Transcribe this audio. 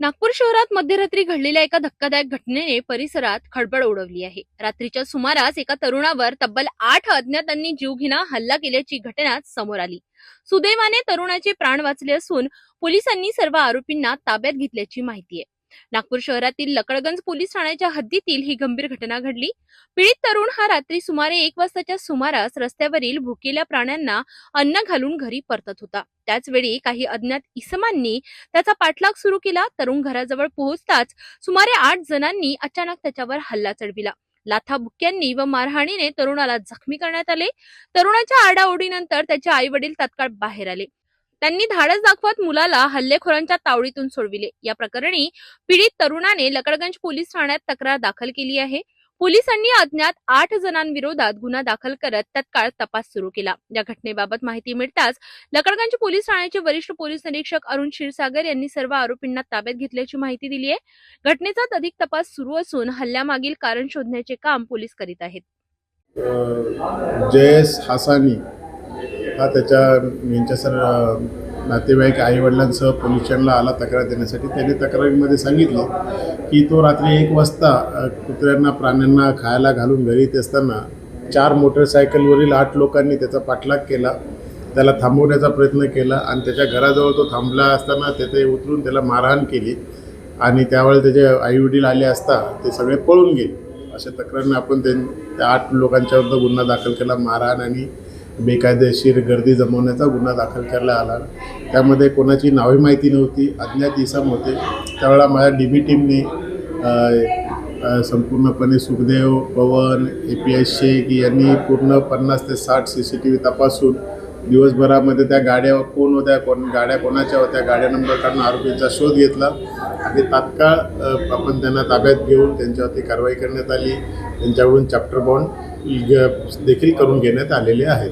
नागपूर शहरात मध्यरात्री घडलेल्या एका धक्कादायक घटनेने परिसरात खळबळ उडवली आहे. रात्रीच्या सुमारास एका तरुणावर तब्बल आठ अज्ञातांनी जीवघेणा हल्ला केल्याची घटना समोर आली. सुदैवाने तरुणाचे प्राण वाचले असून पोलिसांनी सर्व आरोपींना ताब्यात घेतल्याची माहिती आहे. नागपूर शहरातील लकडगंज पोलीस ठाण्याच्या हद्दीतील ही गंभीर घटना घडली. पीडित तरुण हा रात्री सुमारे एक वाजताच्या सुमारास रस्त्यावरील भुकेल्या प्राण्यांना अन्न घालून घरी परतत होता. त्याचवेळी काही अज्ञात इसमांनी त्याचा पाठलाग सुरू केला. तरुण घराजवळ पोहोचताच सुमारे आठ जणांनी अचानक त्याच्यावर हल्ला चढविला. लाथा बुक्क्यांनी व मारहाणीने तरुणाला जखमी करण्यात आले. तरुणाच्या आडाओडीनंतर त्याचे आई वडील तात्काळ बाहेर आले. त्यांनी धाडस दाखवत मुलाला हल्लेखोरांच्या तावडीतून सोडविले. या प्रकरणी पीडित तरुणाने लकडगंज पोलीस ठाण्यात तक्रार दाखल केली आहे. पोलिसांनी अज्ञात आठ जणांविरोधात गुन्हा दाखल करत तत्काळ तपास सुरू केला. या घटनेबाबत माहिती मिळताच लकडगंज पोलीस ठाण्याचे वरिष्ठ पोलीस निरीक्षक अरुण क्षीरसागर यांनी सर्व आरोपींना ताब्यात घेतल्याची माहिती दिली आहे. घटनेचा अधिक तपास सुरू असून हल्ल्यामागील कारण शोधण्याचे काम पोलीस करीत आहेत. जयस हासानी हा त्याच्या यांच्या सर नातेवाईक आईवडिलांसह पोलीस स्टेशनला आला तक्रार देण्यासाठी. त्याने तक्रारीमध्ये सांगितलं की तो रात्री एक वाजता कुत्र्यांना प्राण्यांना खायला घालून घरी येत असताना चार मोटरसायकलवरील आठ लोकांनी त्याचा पाठलाग केला. त्याला थांबवण्याचा प्रयत्न केला आणि त्याच्या घराजवळ तो थांबला असताना तेथे उतरून त्याला मारहाण केली आणि त्यावेळेला त्याचे आईवडील आले असता ते सगळे पळून गेले. अशा तक्रारीने आपण त्यां त्या आठ लोकांच्यावर गुन्हा दाखल केला मारहाण आणि बेकायदेशीर गर्दी जमवण्याचा गुन्हा दाखल केला आला. त्यामध्ये कोणाची नावे माहिती नव्हती अज्ञात इसम होते. त्यावेळेला माझ्या डी बी टीमने संपूर्णपणे Sukhdev Pawan A P S Shaikh यांनी पूर्ण पन्नास ते साठ सी सी टी व्ही तपासून दिवसभरामध्ये त्या गाड्या कोण होत्या कोण गाड्या कोणाच्या होत्या गाड्या नंबर काढून आरोपींचा शोध घेतला. आणि तात्काळ आपण त्यांना ताब्यात घेऊन त्यांच्यावरती कारवाई करण्यात आली. त्यांच्याकडून चॅप्टर बॉन्ड देखील करून घेण्यात आलेले आहेत.